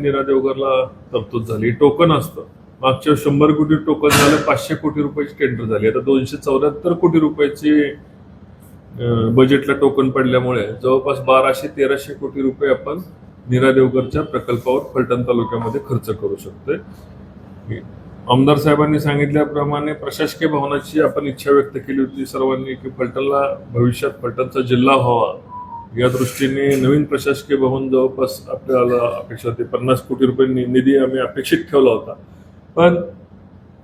नीरा देवगरला तरतूद झाली. टोकन असतं. मागच्या शंभर कोटी टोकन झालं पाचशे कोटी रुपयाची टेंडर झाली. आता दोनशे चौऱ्याहत्तर कोटी रुपयाची बजेटला टोकन पडल्यामुळे जवळपास बाराशे तेराशे कोटी रुपये आपण नीरा देवगरच्या प्रकल्पावर फलटण तालुक्यामध्ये खर्च करू शकतोय. आमदार साहेबांनी सांगितल्याप्रमाणे प्रशासकीय भवनाची आपण इच्छा व्यक्त केली होती सर्वांनी की फलटणला भविष्यात फलटणचा जिल्हा व्हावा. या दृष्टीने नवीन प्रशासकीय भवन जवळपास आपल्याला अपेक्षा होती. पन्नास कोटी रुपये निधी आम्ही अपेक्षित ठेवला होता. पण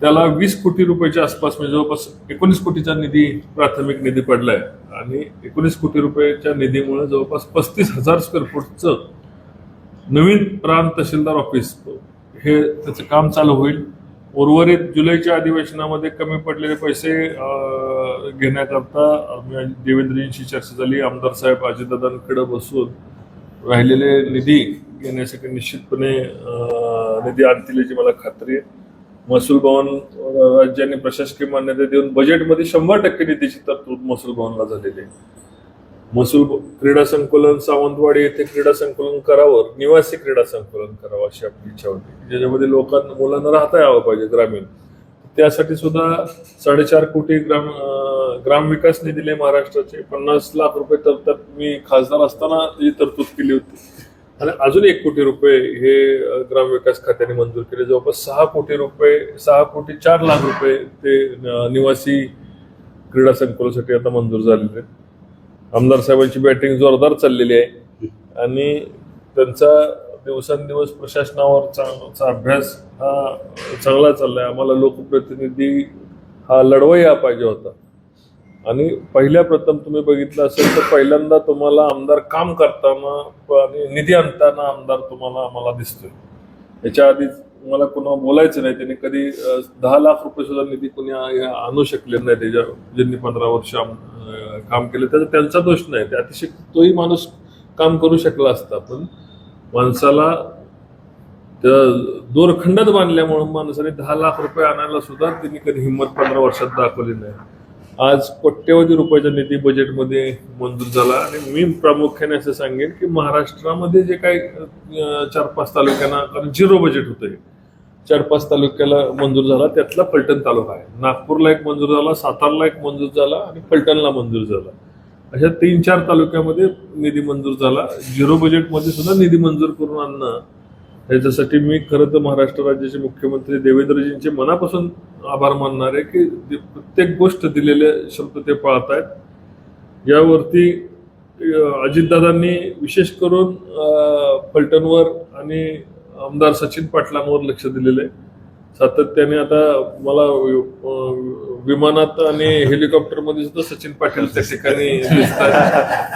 त्याला वीस कोटी रुपयाच्या आसपास म्हणजे जवळपास एकोणीस कोटीचा निधी प्राथमिक निधी पडलाय. आणि एकोणीस कोटी रुपयाच्या निधीमुळे जवळपास पस्तीस हजार स्क्वेअर फूटचं नवीन प्रांत तहसीलदार ऑफिस हे त्याचं काम चालू होईल. उर्वरित जुलैच्या अधिवेशनामध्ये कमी पडलेले पैसे घेण्याकरता देवेंद्रजींशी चर्चा झाली. आमदार साहेब अजितदादांकडे बसून राहिलेले निधी घेण्यासाठी निश्चितपणे निधी आणतील याची मला खात्री आहे. महसूल भवन राज्याने प्रशासकीय मान्यता देऊन बजेटमध्ये शंभर टक्के निधीची तरतूद महसूल भवनला झालेली आहे. महसूल क्रीडा संकुलन सावंतवाडी येथे क्रीडा संकुलन करावं निवासी क्रीडा संकुलन करावं अशी आपली इच्छा होती. ज्याच्यामध्ये लोकांना मुलांना राहता यावं पाहिजे ग्रामीण. त्यासाठी सुद्धा साडेचार कोटी ग्राम ग्रामविकास निधीले महाराष्ट्राचे. पन्नास लाख रुपये तर तर मी खासदार असताना ही तरतूद केली होती. आणि अजून एक कोटी रुपये हे ग्रामविकास खात्याने मंजूर केले. जवळपास सहा कोटी रुपये सहा कोटी चार लाख रुपये ते निवासी क्रीडा संकुलासाठी आता मंजूर झालेले आहेत. आमदार साहेबांची बॅटिंग जोरदार चाललेली आहे. आणि त्यांचा दिवसेंदिवस प्रशासनावर चांगचा अभ्यास हा चांगला चाललाय. आम्हाला लोकप्रतिनिधी हा लढवय्या पाहिजे होता. आणि पहिल्या प्रथम तुम्ही बघितलं असेल तर पहिल्यांदा तुम्हाला आमदार काम करताना आणि निधी आणताना आमदार तुम्हाला आम्हाला दिसतोय. याच्या आधी मला कुणा बोलायचं नाही त्यांनी कधी दहा लाख रुपये सुद्धा निधी कुणी आणू शकले नाही त्याच्या ज्यांनी पंधरा वर्ष काम केलं त्याचा त्यांचा दोष नाही ते अतिशय तोही माणूस काम करू शकला असता पण माणसाला त्या दोरखंडात बांधल्यामुळे माणसाने दहा लाख रुपये आणायला सुद्धा त्यांनी कधी हिंमत पंधरा वर्षात दाखवली नाही. आज कोट्यवधी रुपयाचा निधी बजेटमध्ये मंजूर झाला आणि मी प्रामुख्याने असं सांगेन की महाराष्ट्रामध्ये जे काही चार पाच तालुक्यांना कारण झिरो बजेट होतं चार पाच तालुक्याला मंजूर झाला. त्यातला फलटण तालुका आहे. नागपूरला एक मंजूर झाला सातारला एक मंजूर झाला आणि फलटणला मंजूर झाला. अशा तीन चार तालुक्यामध्ये निधी मंजूर झाला. झिरो बजेटमध्ये सुद्धा निधी मंजूर करून आणणं याच्यासाठी मी खरं तर महाराष्ट्र राज्याचे मुख्यमंत्री देवेंद्रजींचे मनापासून आभार मानणार आहे की प्रत्येक गोष्ट दिलेले शब्द ते पाळत आहेत यावरती अजितदादांनी विशेष करून फलटणवर आणि आमदार सचिन पाटलांवर लक्ष दिलेलं आहे. सातत्याने आता मला विमानात आणि हेलिकॉप्टरमध्ये सुद्धा सचिन पाटील त्या ठिकाणी दिसतात.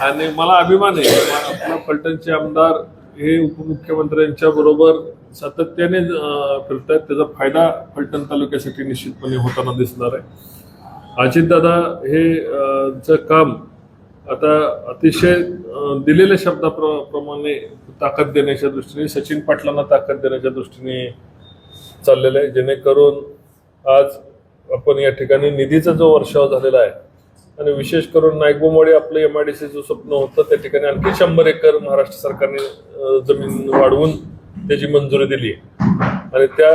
आणि मला अभिमान आहे आपला फलटणचे आमदार हे उपमुख्यमंत्र्यांच्या बरोबर सातत्याने अं, फिरतायत. त्याचा फायदा फलटण तालुक्यासाठी निश्चितपणे होताना दिसणार आहे. अजितदादा हे काम आता अतिशय दिलेल्या शब्दाप्रमाणे ताकद देण्याच्या दृष्टीने सचिन पाटलांना ताकद देण्याच्या दृष्टीने चाललेलं आहे. जेणेकरून आज आपण या ठिकाणी निधीचा जो वर्षाव झालेला आहे आणि विशेष करून नायगोमुळे आपलं एम आय डी जो स्वप्न होतं त्या ठिकाणी आणखी शंभर एकर महाराष्ट्र सरकारने जमीन वाढवून त्याची मंजुरी दिली आणि त्या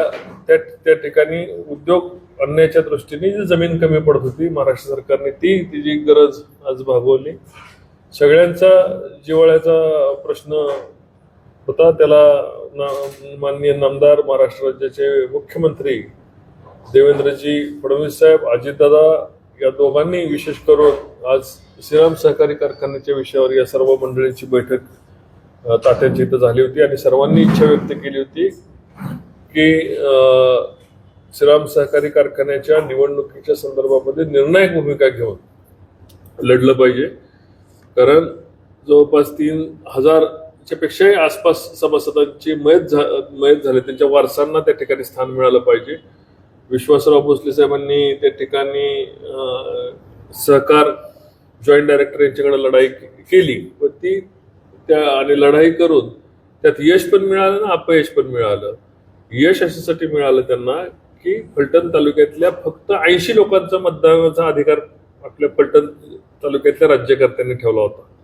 त्या त्या ठिकाणी उद्योग आणण्याच्या दृष्टीने जी जमीन कमी पडत होती महाराष्ट्र सरकारने ती तिची गरज आज भागवली सगळ्यांचा जिव्हाळ्याचा प्रश्न होता त्याला ना- माननीय नामदार महाराष्ट्र राज्याचे मुख्यमंत्री देवेंद्रजी फडणवीस साहेब अजितदादा या दोघांनी विशेष करून आज श्रीराम सहकारी कारखान्याच्या विषयावर या सर्व मंडळींची बैठक अ, तात्यांची इथं झाली होती आणि सर्वांनी इच्छा व्यक्त केली होती की श्रीराम सहकारी कारखान्याच्या निवडणुकीच्या संदर्भामध्ये निर्णायक भूमिका घेऊन लढलं पाहिजे. कारण जवळपास तीन हजारच्या पेक्षाही आसपास सभासदांची मयत झा मयत झाले. त्यांच्या वारसांना त्या ठिकाणी स्थान मिळालं पाहिजे. विश्वासराव भोसले साहेबांनी त्या ठिकाणी सहकार जॉईंट डायरेक्टर यांच्याकडे लढाई केली व ती त्या आणि लढाई करून त्यात यश पण मिळालं ना अपयश पण मिळालं. यश अशासाठी मिळालं त्यांना की फलटण तालुक्यातल्या फक्त ऐंशी लोकांचा मतदानाचा अधिकार आपल्या फलटण तालुक्यातल्या राज्यकर्त्यांनी ठेवला होता.